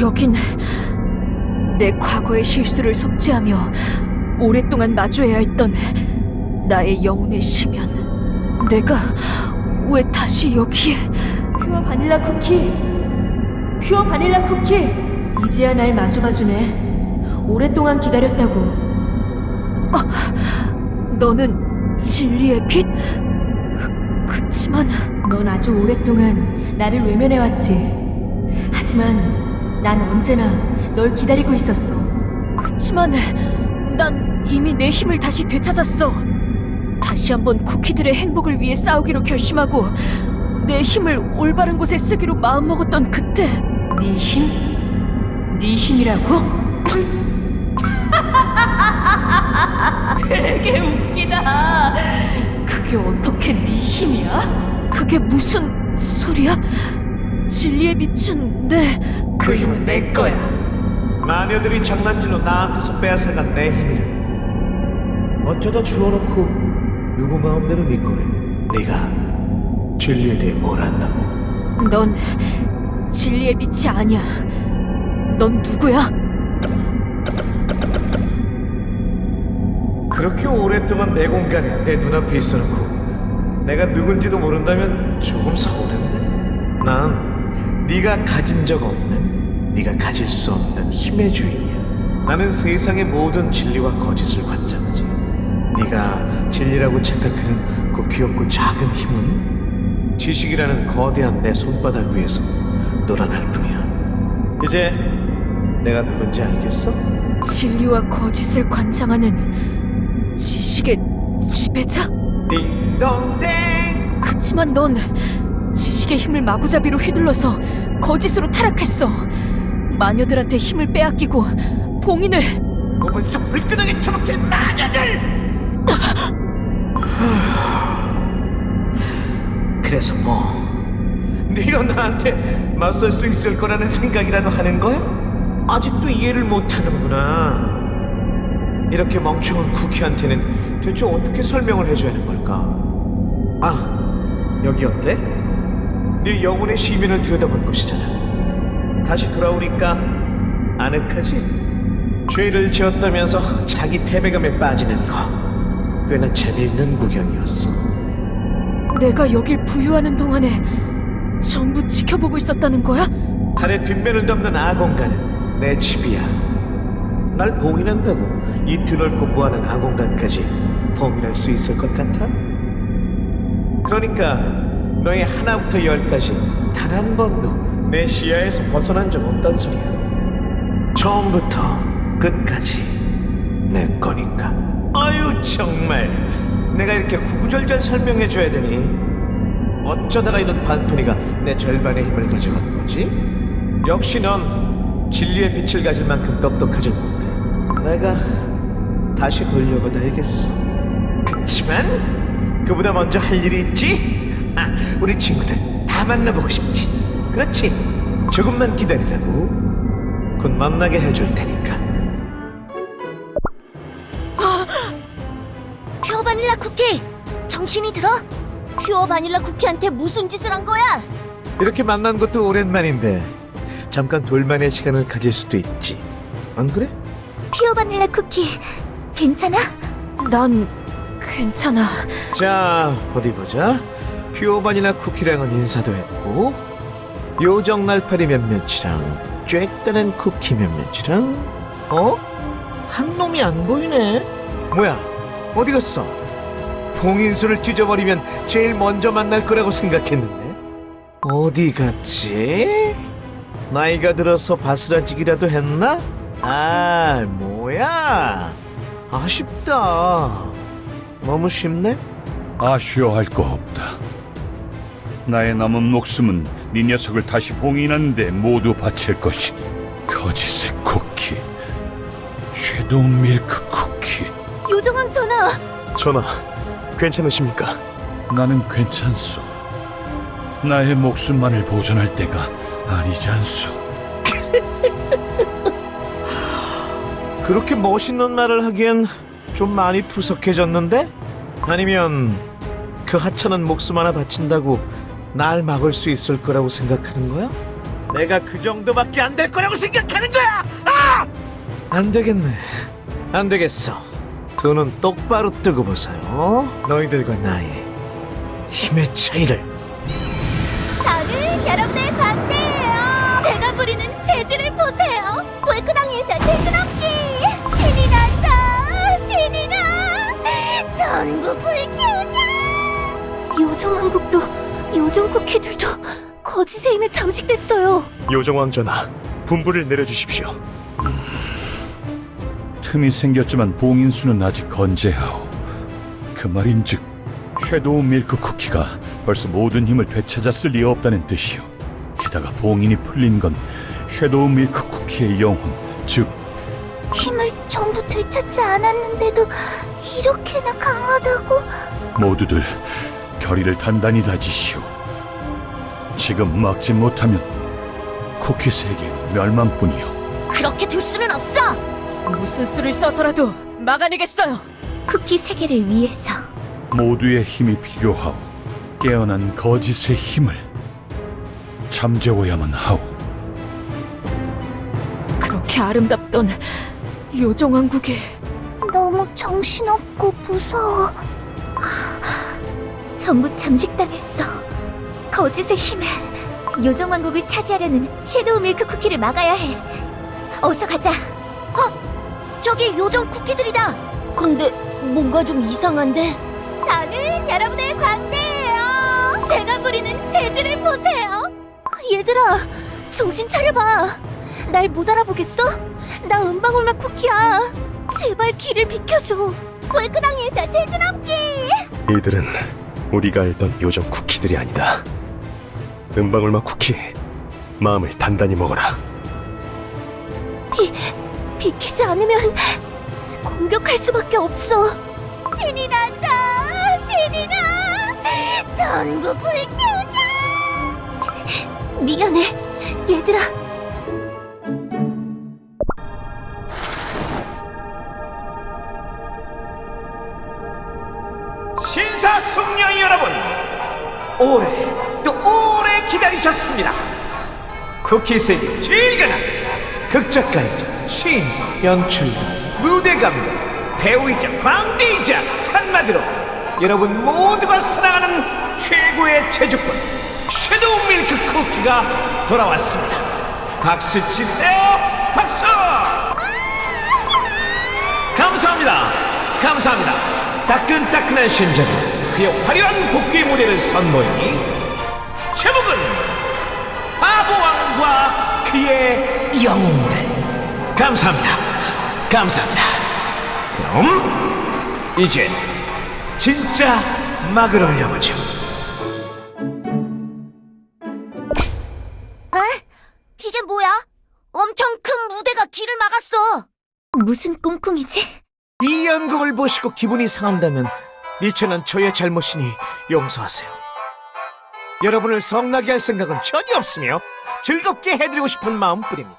여긴 내 과거의 실수를 속죄하며 오랫동안 마주해야 했던 나의 영혼의 심연. 내가 왜 다시 여기에? 퓨어 바닐라 쿠키. 퓨어 바닐라 쿠키. 이제야 날 마주봐주네. 오랫동안 기다렸다고. 너는 진리의 빛? 그치만 넌 아주 오랫동안 나를 외면해왔지. 하지만 난 언제나 널 기다리고 있었어. 그치만 난 이미 내 힘을 다시 되찾았어. 다시 한번 쿠키들의 행복을 위해 싸우기로 결심하고 내 힘을 올바른 곳에 쓰기로 마음먹었던 그때 네 힘? 네 힘이라고? 되게 웃기다. 그게 어떻게 네 힘이야? 그게 무슨 소리야? 진리의 빛은 내그 힘은 내 거야. 마녀들이 장난질로 나한테서 뺏어간 내 힘이라. 어쩌다 주워놓고 누구 마음대로 네 거래. 네가 진리에 대해 뭘 안다고? 넌 진리의 빛이 아니야. 넌 누구야? 그렇게 오랫동안 내 공간에 내 눈앞에 있어놓고 내가 누군지도 모른다면 조금 서운한데. 난 네가 가진 적 없는, 네가 가질 수 없는 힘의 주인이야. 나는 세상의 모든 진리와 거짓을 관장하지. 네가 진리라고 착각하는 그 귀엽고 작은 힘은 지식이라는 거대한 내 손바닥 위에서 놀아날 뿐이야. 이제 내가 누군지 알겠어? 진리와 거짓을 관장하는 지식의 지배자? 띵동댕! 그치만 넌 지식의 힘을 마구잡이로 휘둘러서 거짓으로 타락했어. 마녀들한테 힘을 빼앗기고 봉인을 몸은 속 불끈하게 처박힐 마녀들! 그래서 뭐 네가 나한테 맞설 수 있을 거라는 생각이라도 하는 거야? 아직도 이해를 못하는구나 이렇게 멍청한 쿠키한테는 대체 어떻게 설명을 해줘야 하는 걸까? 아, 여기 어때? 네 영혼의 시민을 들여다본 곳이잖아 다시 돌아오니까 아늑하지? 죄를 지었다면서 자기 패배감에 빠지는 거 꽤나 재미있는 구경이었어. 내가 여길 부유하는 동안에 전부 지켜보고 있었다는 거야? 달의 뒷면을 덮는 아공간은 내 집이야. 날 봉인한다고 이 드넓고 무한한 아공간까지 봉인할 수 있을 것 같아? 그러니까 너의 하나부터 열까지 단 한 번도 내 시야에서 벗어난 적 없단 소리야. 처음부터 끝까지 내 거니까. 아유 정말 내가 이렇게 구구절절 설명해 줘야 되니 어쩌다가 이런 반토니가 내 절반의 힘을 가져간 거지? 역시 넌 진리의 빛을 가질 만큼 똑똑하지 못해. 내가 다시 돌려받아야겠어. 그치만 그보다 먼저 할 일이 있지? 아, 우리 친구들 다 만나보고 싶지. 그렇지. 조금만 기다리라고. 곧 만나게 해줄 테니까. 퓨어 바닐라 쿠키! 정신이 들어? 퓨어 바닐라 쿠키한테 무슨 짓을 한 거야? 이렇게 만난 것도 오랜만인데 잠깐 돌만의 시간을 가질 수도 있지. 안 그래? 퓨어 바닐라 쿠키 괜찮아? 난 괜찮아. 자, 어디 보자. 퓨어 바닐라 쿠키랑은 인사도 했고, 요정 날파리 몇몇이랑, 쬐까는 쿠키 몇몇이랑, 어? 한 놈이 안 보이네? 뭐야, 어디 갔어? 봉인수를 찢어버리면 제일 먼저 만날 거라고 생각했는데? 어디 갔지? 나이가 들어서 바스라지기라도 했나? 아, 뭐야? 아쉽다. 너무 쉽네? 아쉬워할 거 없다. 나의 남은 목숨은 네 녀석을 다시 봉인하는데 모두 바칠 것이니 거짓의 쿠키, 섀도우 밀크 쿠키. 요정왕 전하! 전하, 괜찮으십니까? 나는 괜찮소. 나의 목숨만을 보존할 때가 아니지 않소. 그렇게 멋있는 말을 하기엔 좀 많이 푸석해졌는데? 아니면 그 하찮은 목숨 하나 바친다고 날 막을 수 있을 거라고 생각하는 거야? 내가 그 정도밖에 안 될 거라고 생각하는 거야! 아! 안 되겠네. 안 되겠어. 두 눈 똑바로 뜨고 보세요. 너희들과 나의 힘의 차이를. 저는 여러분의 광대예요. 제가 부리는 재주를 보세요. 골크당에서 재주 넘 전부 불태우자. 요정 왕국도 요정 쿠키들도 거짓의 힘에 잠식됐어요. 요정왕 전하, 분부를 내려주십시오. 틈이 생겼지만 봉인수는 아직 건재하오. 그 말인즉 섀도우 밀크 쿠키가 벌써 모든 힘을 되찾았을 리 없다는 뜻이오. 게다가 봉인이 풀린 건 섀도우 밀크 쿠키의 영혼, 즉 힘을 전부 되찾지 않았는데도 이렇게나 강하다고? 모두들 결의를 단단히 다지시오. 지금 막지 못하면 쿠키 세계는 멸망뿐이오. 그렇게 둘 수는 없어. 무슨 수를 써서라도 막아내겠어요. 쿠키 세계를 위해서. 모두의 힘이 필요하오. 깨어난 거짓의 힘을 잠재워야만 하오. 그렇게 아름답던 요정왕국에 너무 정신없고 무서워. 전부 잠식당했어. 거짓의 힘에 요정왕국을 차지하려는 섀도우 밀크 쿠키를 막아야 해. 어서 가자. 어, 저기 요정 쿠키들이다. 근데 뭔가 좀 이상한데? 저는 여러분의 광대예요. 제가 부리는 재주를 보세요. 얘들아, 정신 차려봐. 날 못 알아보겠어? 나 은방울맛 쿠키야. 제발 길을 비켜줘. 골크당에서 넘기. 이들은 우리가 알던 요정 쿠키들이 아니다. 은방울맛 쿠키, 마음을 단단히 먹어라. 비키지 않으면 공격할 수밖에 없어. 신이 난다. 신이 나. 전부 불태우자. 미안해, 얘들아. 신사숙녀 여러분 오래 또 오래 기다리셨습니다 쿠키 세계 제일 가는 극작가이자 시인 연출가 무대감독 배우이자 광대이자 한마디로 여러분 모두가 사랑하는 최고의 제주권 섀도우 밀크 쿠키가 돌아왔습니다 박수 치세요 박수 감사합니다. 감사합니다. 따끈따끈한 신전 그의 화려한 복귀 무대를 선보이니 제목은 바보왕과 그의 영웅들. 감사합니다. 감사합니다. 그럼 이제 진짜 막을 올려보죠. 이게 뭐야? 엄청 큰 무대가 길을 막았어. 무슨 꿍꿍이지? 이 연극을 보시고 기분이 상한다면 미천한 저의 잘못이니 용서하세요. 여러분을 성나게 할 생각은 전혀 없으며 즐겁게 해드리고 싶은 마음뿐입니다.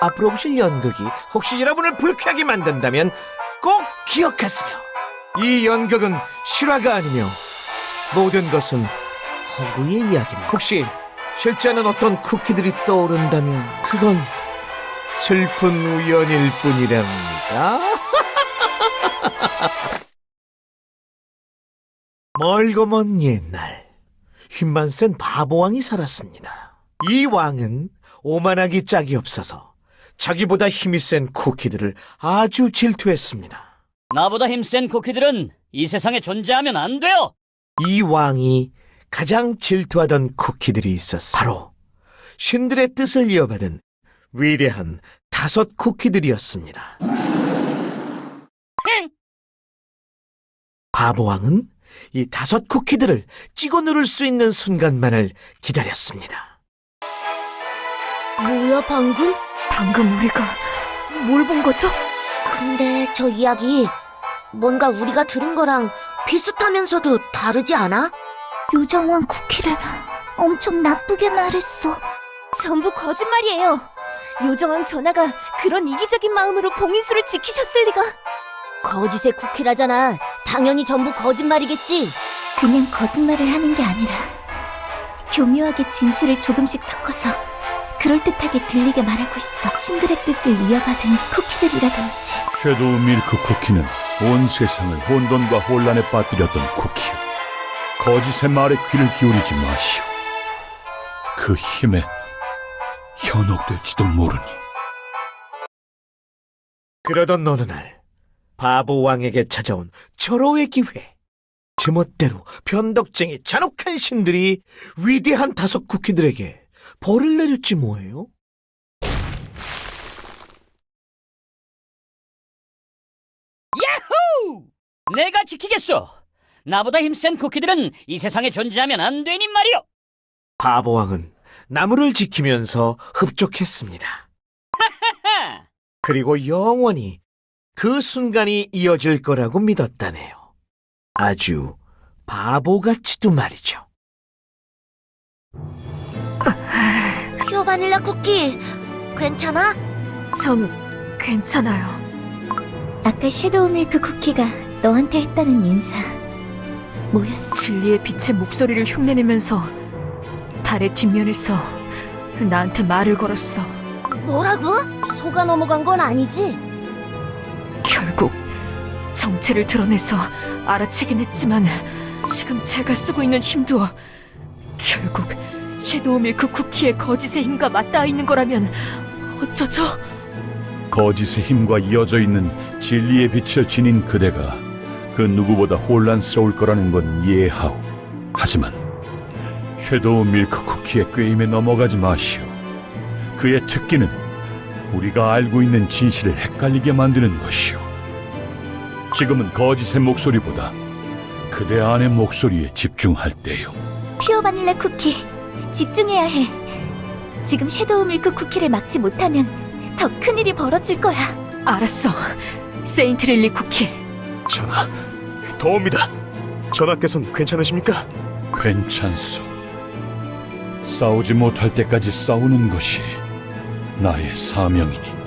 앞으로 보실 연극이 혹시 여러분을 불쾌하게 만든다면 꼭 기억하세요. 이 연극은 실화가 아니며 모든 것은 허구의 이야기입니다. 혹시 실제는 어떤 쿠키들이 떠오른다면 그건 슬픈 우연일 뿐이랍니다. 멀고 먼 옛날 힘만 센 바보왕이 살았습니다. 이 왕은 오만하기 짝이 없어서 자기보다 힘이 센 쿠키들을 아주 질투했습니다. 나보다 힘센 쿠키들은 이 세상에 존재하면 안 돼요. 이 왕이 가장 질투하던 쿠키들이 있었어. 바로 신들의 뜻을 이어받은 위대한 다섯 쿠키들이었습니다. 바보왕은 이 다섯 쿠키들을 찍어 누를 수 있는 순간만을 기다렸습니다. 뭐야 방금? 방금 우리가 뭘 본 거죠? 근데 저 이야기 뭔가 우리가 들은 거랑 비슷하면서도 다르지 않아? 요정왕 쿠키를 엄청 나쁘게 말했어. 전부 거짓말이에요. 요정왕 전하가 그런 이기적인 마음으로 봉인수를 지키셨을 리가. 거짓의 쿠키라잖아. 당연히 전부 거짓말이겠지. 그냥 거짓말을 하는 게 아니라 교묘하게 진실을 조금씩 섞어서 그럴듯하게 들리게 말하고 있어. 신들의 뜻을 이어받은 쿠키들이라든지. 섀도우 밀크 쿠키는 온 세상을 혼돈과 혼란에 빠뜨렸던 쿠키요. 거짓의 말에 귀를 기울이지 마시오. 그 힘에 현혹될지도 모르니. 그러던 어느 날 바보 왕에게 찾아온 절호의 기회. 제멋대로 변덕쟁이 잔혹한 신들이 위대한 다섯 쿠키들에게 벌을 내렸지 뭐예요? 내가 지키겠소. 나보다 힘센 쿠키들은 이 세상에 존재하면 안 되니 말이오. 바보 왕은 나무를 지키면서 흡족했습니다. 하! 그리고 영원히 그 순간이 이어질 거라고 믿었다네요. 아주 바보같이도 말이죠. 퓨어 바닐라 쿠키 괜찮아? 전 괜찮아요. 아까 섀도우 밀크 쿠키가 너한테 했다는 인사 뭐였어? 진리의 빛의 목소리를 흉내내면서 달의 뒷면에서 나한테 말을 걸었어. 뭐라고? 속아 넘어간 건 아니지? 결국 정체를 드러내서 알아채긴 했지만 지금 제가 쓰고 있는 힘도 결국 섀도우 밀크 쿠키의 거짓의 힘과 맞닿아 있는 거라면 어쩌죠? 거짓의 힘과 이어져 있는 진리의 빛을 지닌 그대가 그 누구보다 혼란스러울 거라는 건 이해하오. 하지만 섀도우 밀크 쿠키의 꾀임에 넘어가지 마시오. 그의 특기는 우리가 알고 있는 진실을 헷갈리게 만드는 것이오. 지금은 거짓의 목소리보다 그대 안의 목소리에 집중할 때요. 퓨어 바닐라 쿠키 집중해야 해 지금 섀도우 밀크 쿠키를 막지 못하면 더 큰일이 벌어질 거야 알았어. 세인트 릴리 쿠키. 전하, 더웁니다. 전하께서는 괜찮으십니까? 괜찮소. 싸우지 못할 때까지 싸우는 것이 나의 사명이니.